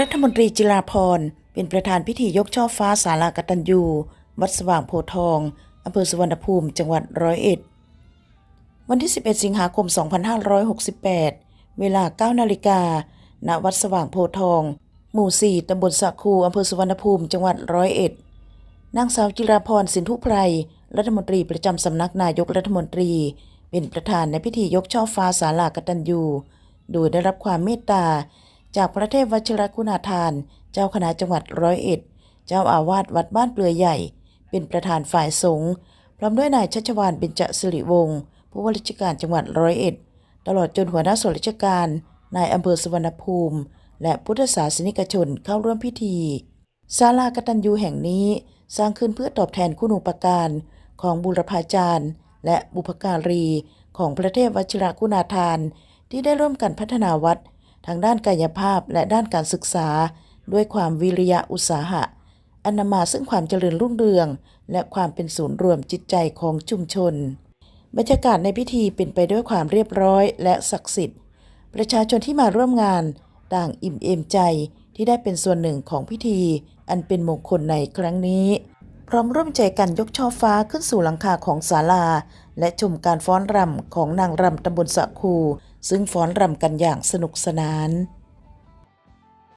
รัฐมนตรีจิราพรเป็นประธานพิธียกช่อฟ้าศาลากตัญญูวัดสว่างโพทองอำเภอสุวรรณภูมิ จังหวัดร้อยเอ็ด วันที่ 11 สิงหาคม 2568 เวลา 9 นาฬิกา ณ วัดสว่างโพทอง หมู่ 4 ตำบลสะคูอำเภอสุวรรณภูมิ จังหวัดร้อยเอ็ด นางสาวจิราพรสินทุไพร รัฐมนตรีประจำสำนักนายกรัฐมนตรี เป็นประธานในพิธียกช่อฟ้าศาลากตัญญู โดยได้รับความเมตตา จากพระเทพวชิรคุณาทาน เจ้าคณะจังหวัดร้อยเอ็ด เจ้าอาวาสวัดบ้านเปลือยใหญ่ เป็นประธานฝ่ายสงฆ์พร้อมด้วยนายชัชวานเบญจสิริวงศ์ผู้ว่าราชการจังหวัดร้อยเอ็ด ตลอดจนหัวหน้าส่วนราชการ นายอำเภอสุวรรณภูมิ และพุทธศาสนิกชนเข้าร่วมพิธีศาลากตัญญูแห่งนี้สร้างขึ้นเพื่อตอบแทนคุณูปการของบุรพาจารย์ และบุพการีของพระเทพวชิรคุณาทาน ที่ได้ร่วมกันพัฒนาวัด ทางด้านกายภาพและด้านการศึกษา ด้วยความวิริยะอุตสาหะ อันนำมาซึ่งความเจริญรุ่งเรือง และความเป็นศูนย์รวมจิตใจของชุมชน บรรยากาศในพิธีเป็นไปด้วยความเรียบร้อยและศักดิ์สิทธิ์ ประชาชนที่มาร่วมงานต่างอิ่มเอมใจที่ได้เป็นส่วนหนึ่งของพิธี อันเป็นมงคลในครั้งนี้ พร้อมร่วมใจกันยกช่อฟ้าขึ้นสู่หลังคาของศาลา และชมการฟ้อนรำของนางรำตำบลสะคู ซึ่งฟ้อนรำกันอย่างสนุกสนาน